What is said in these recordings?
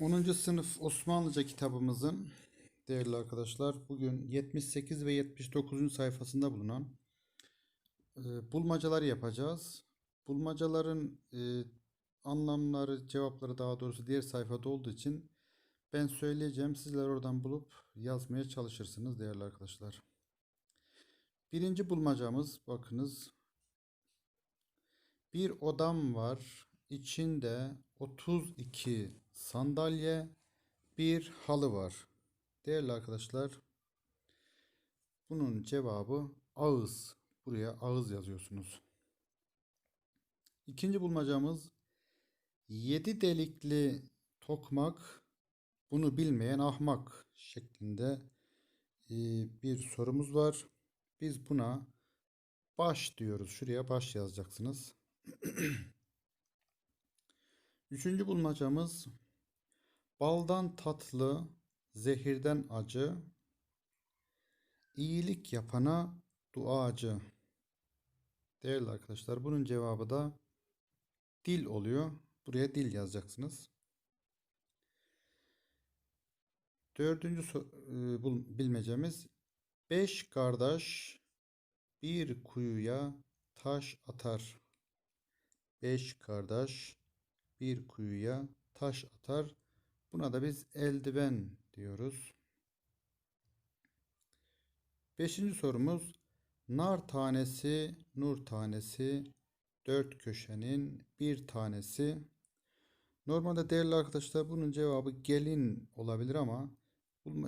10. sınıf Osmanlıca kitabımızın değerli arkadaşlar bugün 78 ve 79. sayfasında bulunan e, bulmacaları yapacağız. Bulmacaların e, anlamları, cevapları daha doğrusu diğer sayfada olduğu için ben söyleyeceğim. Sizler oradan bulup yazmaya çalışırsınız değerli arkadaşlar. Birinci bulmacamız bakınız. Bir odam var. İçinde 32 sandalye, bir halı var. Değerli arkadaşlar, bunun cevabı ağız. Buraya ağız yazıyorsunuz. İkinci bulmacamız 7 delikli tokmak bunu bilmeyen ahmak şeklinde e, bir sorumuz var. Biz buna baş diyoruz. Şuraya baş yazacaksınız. Üçüncü bulmacamız baldan tatlı, zehirden acı, iyilik yapana duacı. Değerli arkadaşlar bunun cevabı da dil oluyor. Buraya dil yazacaksınız. Dördüncü e, bilmecemiz beş kardeş bir kuyuya taş atar. Beş kardeş bir kuyuya taş atar. Buna da biz eldiven diyoruz. Beşinci sorumuz nar tanesi, nur tanesi, dört köşenin bir tanesi. Normalde değerli arkadaşlar bunun cevabı gelin olabilir ama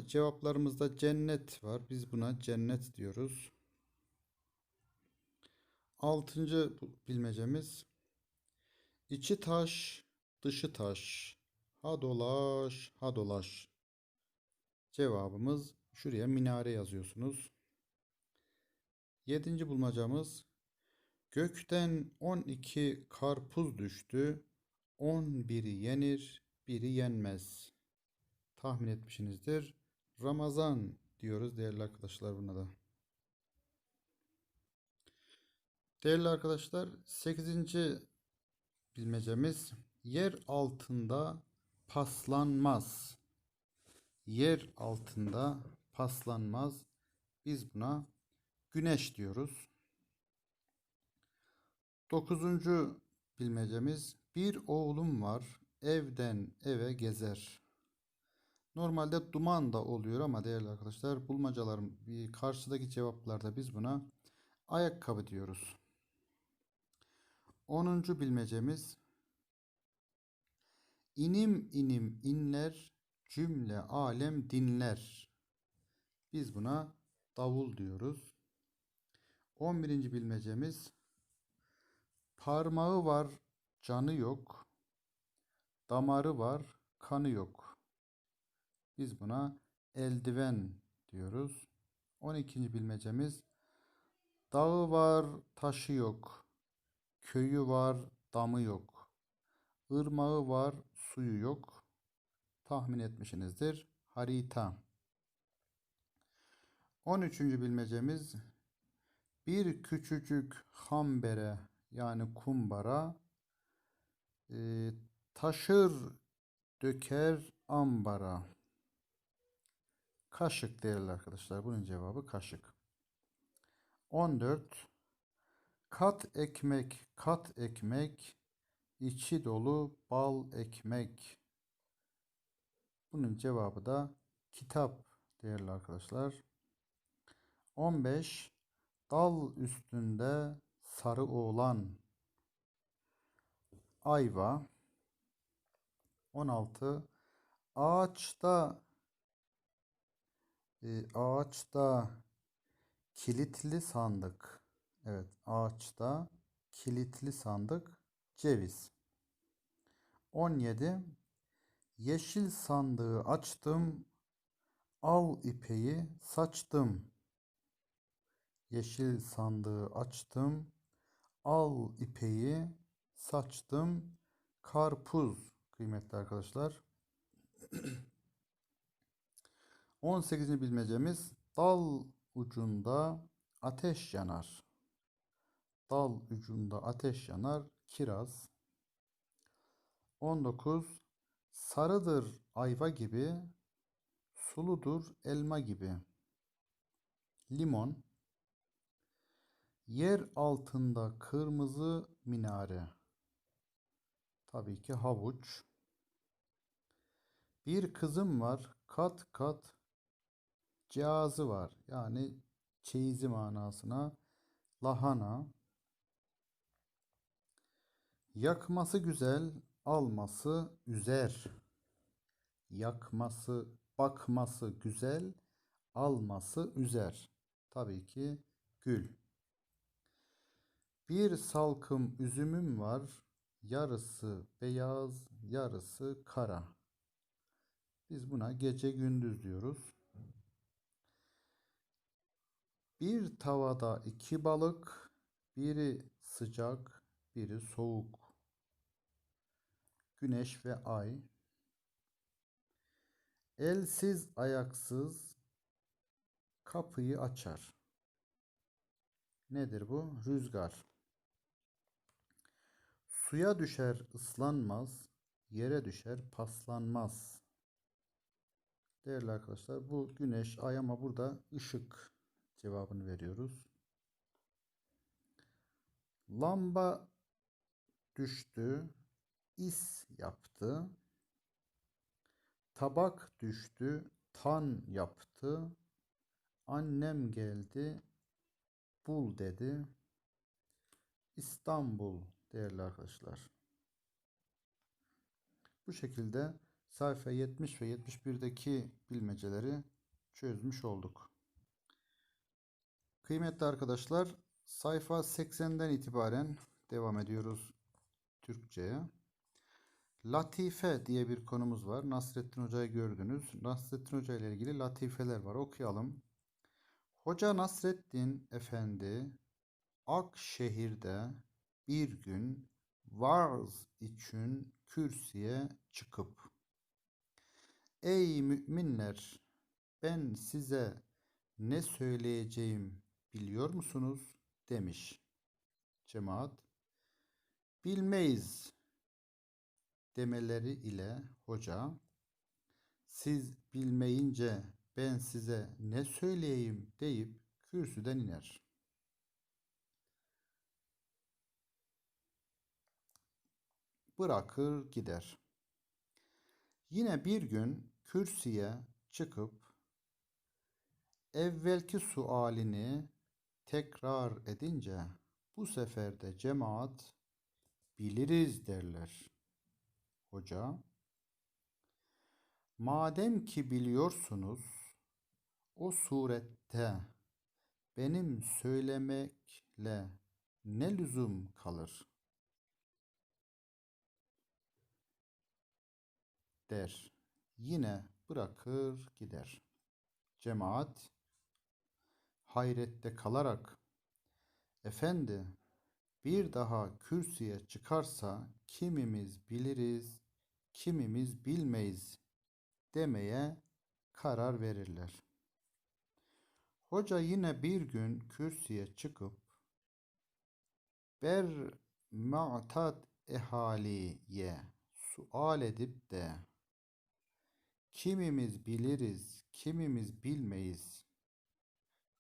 cevaplarımızda cennet var. Biz buna cennet diyoruz. Altıncı bilmecemiz içi taş, dışı taş. Ha dolaş, ha dolaş. Cevabımız şuraya minare yazıyorsunuz. Yedinci bulmacamız gökten 12 karpuz düştü. 11'i yenir, biri yenmez. Tahmin etmişsinizdir. Ramazan diyoruz değerli arkadaşlar buna da. Değerli arkadaşlar 8. bilmecemiz yer altında paslanmaz. Yer altında paslanmaz. Biz buna güneş diyoruz. Dokuzuncu bilmecemiz bir oğlum var evden eve gezer. Normalde duman da oluyor ama değerli arkadaşlar bulmacaların karşıdaki cevaplarda biz buna ayakkabı diyoruz. Onuncu bilmecemiz İnim inim inler, cümle alem dinler. Biz buna davul diyoruz. 11. bilmecemiz parmağı var, canı yok. Damarı var, kanı yok. Biz buna eldiven diyoruz. 12. bilmecemiz dağı var, taşı yok. Köyü var, damı yok. Irmağı var, suyu yok. Tahmin etmişsinizdir. Harita. 13. bilmecemiz bir küçücük hambere yani kumbara e, taşır döker ambara. Kaşık değerli arkadaşlar. Bunun cevabı kaşık. 14. Kat ekmek, kat ekmek, içi dolu bal ekmek. Bunun cevabı da kitap değerli arkadaşlar. 15. Dal üstünde sarı oğlan. Ayva. 16. Ağaçta e, ağaçta kilitli sandık. Evet, ağaçta kilitli sandık ceviz. 17. Yeşil sandığı açtım. Al ipeyi saçtım. Yeşil sandığı açtım. Al ipeyi saçtım. Karpuz kıymetli arkadaşlar. 18. bilmecemiz dal ucunda ateş yanar. Dal ucunda ateş yanar. Kiraz. 19. Sarıdır ayva gibi, suludur elma gibi. Limon. Yer altında kırmızı minare. Tabii ki havuç. Bir kızım var, kat kat cihazı var. Yani çeyizi manasına lahana. Yakması güzel, alması üzer. Yakması, bakması güzel, alması üzer. Tabii ki gül. Bir salkım üzümüm var. Yarısı beyaz, yarısı kara. Biz buna gece gündüz diyoruz. Bir tavada iki balık, biri sıcak, biri soğuk. Güneş ve ay. Elsiz ayaksız kapıyı açar. Nedir bu? Rüzgar. Suya düşer ıslanmaz, yere düşer paslanmaz. Değerli arkadaşlar bu güneş, ay ama burada ışık cevabını veriyoruz. Lamba düştü, is yaptı. Tabak düştü, tan yaptı. Annem geldi, bul dedi. İstanbul değerli arkadaşlar. Bu şekilde sayfa 70 ve 71'deki bilmeceleri çözmüş olduk. Kıymetli arkadaşlar, sayfa 80'den itibaren devam ediyoruz Türkçe'ye. Latife diye bir konumuz var. Nasrettin Hoca'yı gördünüz. Nasrettin Hoca ile ilgili latifeler var. Okuyalım. Hoca Nasrettin Efendi Akşehir'de bir gün vaaz için kürsüye çıkıp Ey müminler ben size ne söyleyeceğim biliyor musunuz? demiş. Cemaat bilmeyiz demeleri ile hoca siz bilmeyince ben size ne söyleyeyim deyip kürsüden iner. Bırakır gider. Yine bir gün kürsüye çıkıp evvelki sualini tekrar edince bu sefer de cemaat biliriz derler. Hoca madem ki biliyorsunuz o surette benim söylemekle ne lüzum kalır der. Yine bırakır gider. Cemaat hayrette kalarak Efendi bir daha kürsüye çıkarsa kimimiz biliriz, kimimiz bilmeyiz demeye karar verirler. Hoca yine bir gün kürsüye çıkıp ber ma'tat ehaliye sual edip de kimimiz biliriz, kimimiz bilmeyiz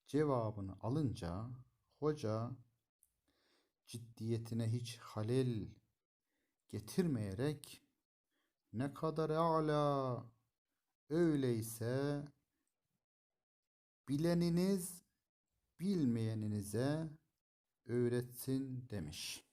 cevabını alınca hoca ciddiyetine hiç halel getirmeyerek ne kadar âlâ öyleyse bileniniz bilmeyeninize öğretsin demiş.